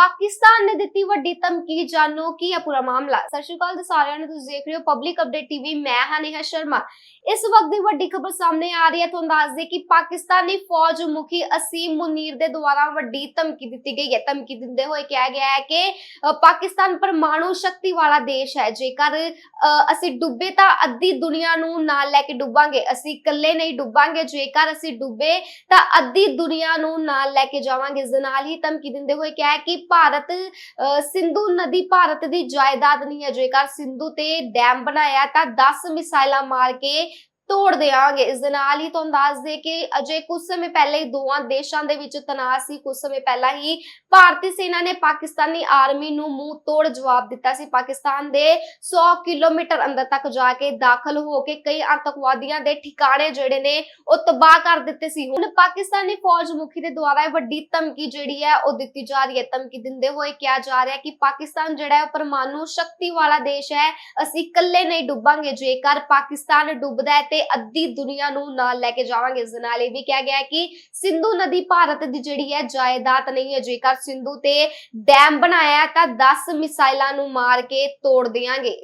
ਪਾਕਿਸਤਾਨ ਨੇ ਦਿੱਤੀ ਵੱਡੀ ਧਮਕੀ, ਜਾਣੋ ਕੀ ਹੈ ਪੂਰਾ ਮਾਮਲਾ। ਸਤਿ ਸ਼੍ਰੀ ਅਕਾਲ ਸਾਰਿਆਂ ਨੂੰ, ਤੁਸੀਂ ਦੇਖ ਰਹੇ ਹੋ ਪਬਲਿਕ ਅਪਡੇਟ ਟੀਵੀ ਮੈਂ ਹਾਂ ਨੇਹਾ ਸ਼ਰਮਾ। ਇਸ ਵਕਤ ਦੀ ਵੱਡੀ ਖਬਰ ਸਾਹਮਣੇ ਆ ਰਹੀ ਹੈ। ਤੁਹਾਨੂੰ ਦੱਸ ਦੇ ਕਿ ਪਾਕਿਸਤਾਨੀ ਫੌਜ ਮੁਖੀ ਅਸੀਮ ਮੁਨੀਰ ਦੇ ਦੁਆਰਾ ਵੱਡੀ ਧਮਕੀ ਦਿੱਤੀ ਗਈ ਹੈ। ਧਮਕੀ ਦਿੰਦੇ ਹੋਏ ਕਿਹਾ ਗਿਆ ਹੈ ਕਿ ਪਾਕਿਸਤਾਨ ਪਰਮਾਣੂ ਸ਼ਕਤੀ ਵਾਲਾ ਦੇਸ਼ ਹੈ। ਜੇਕਰ ਅਸੀਂ ਡੁੱਬੇ ਤਾਂ ਅੱਧੀ ਦੁਨੀਆ ਨੂੰ ਨਾਲ ਲੈ ਕੇ ਡੁੱਬਾਂਗੇ। ਅਸੀਂ ਇਕੱਲੇ ਨਹੀਂ ਡੁੱਬਾਂਗੇ। ਜੇਕਰ ਅਸੀਂ ਡੁੱਬੇ ਤਾਂ ਅੱਧੀ ਦੁਨੀਆ ਨੂੰ ਨਾਲ ਲੈ ਕੇ ਜਾਵਾਂਗੇ। ਇਸ ਨਾਲ ਹੀ ਧਮਕੀ ਦਿੰਦੇ ਹੋਏ ਕਿਹਾ ਕਿ ਭਾਰਤ ਅ, ਸਿੰਧੂ ਨਦੀ ਭਾਰਤ ਦੀ ਜਾਇਦਾਦ ਨਹੀਂ ਹੈ। ਜੇਕਰ ਸਿੰਧੂ ਤੇ ਡੈਮ ਬਣਾਇਆ ਤਾਂ 10 ਮਿਸਾਈਲਾਂ ਮਾਰ ਕੇ ਤੋੜ ਦੇਵਾਂਗੇ ਇਸ ਦੇ ਨਾਲ ਹੀ ਤੁਹਾਨੂੰ ਦੱਸ ਦੇ ਕਿ ਅਜੇ ਕੁਝ ਸਮੇਂ ਪਹਿਲੇ ਹੀ ਦੋਵਾਂ ਦੇਸ਼ਾਂ ਦੇ ਵਿੱਚ ਤਣਾਅ ਸੀ। ਕੁਝ ਸਮੇਂ ਪਹਿਲਾਂ ਹੀ ਭਾਰਤੀ ਸੈਨਾ ਨੇ ਪਾਕਿਸਤਾਨੀ ਆਰਮੀ ਨੂੰ ਮੂੰਹ ਤੋੜ ਜਵਾਬ ਦਿੱਤਾ ਸੀ। ਪਾਕਿਸਤਾਨ ਦੇ 100 ਕਿਲੋਮੀਟਰ ਅੰਦਰ ਤੱਕ ਜਾ ਕੇ ਦਾਖਲ ਹੋ ਕੇ ਕਈ ਆਤੰਕਵਾਦੀਆਂ ਦੇ ਠਿਕਾਣੇ ਜਿਹੜੇ ਨੇ ਉਹ ਤਬਾਹ ਕਰ ਦਿੱਤੇ ਸੀ। ਹੁਣ ਪਾਕਿਸਤਾਨੀ ਫੌਜ ਮੁਖੀ ਦੇ ਦੁਆਰਾ ਇਹ ਵੱਡੀ ਧਮਕੀ ਜਿਹੜੀ ਹੈ ਉਹ ਦਿੱਤੀ ਜਾ ਰਹੀ ਹੈ। ਧਮਕੀ ਦਿੰਦੇ ਹੋਏ ਕਿਹਾ ਜਾ ਰਿਹਾ ਕਿ ਪਾਕਿਸਤਾਨ ਜਿਹੜਾ ਹੈ ਪਰਮਾਣੂ ਸ਼ਕਤੀ ਵਾਲਾ ਦੇਸ਼ ਹੈ। ਅਸੀਂ ਇਕੱਲੇ ਨਹੀਂ ਡੁੱਬਾਂਗੇ। ਜੇਕਰ ਪਾਕਿਸਤਾਨ ਡੁੱਬਦਾ ਹੈ ਤੇ ਅੱਧੀ ਦੁਨੀਆ ਨੂੰ ਨਾਲ ਲੈ ਕੇ ਜਾਵਾਂਗੇ। ਇਸ ਦੇ ਨਾਲ ਇਹ ਵੀ ਕਿਹਾ ਗਿਆ ਹੈ ਕਿ ਸਿੰਧੂ ਨਦੀ ਭਾਰਤ ਦੀ ਜਿਹੜੀ ਹੈ ਜਾਇਦਾਦ ਨਹੀਂ ਹੈ। ਜੇਕਰ ਸਿੰਧੂ ਤੇ ਡੈਮ ਬਣਾਇਆ ਤਾਂ 10 ਮਿਸਾਈਲਾਂ ਨੂੰ ਮਾਰ ਕੇ ਤੋੜ ਦੇਵਾਂਗੇ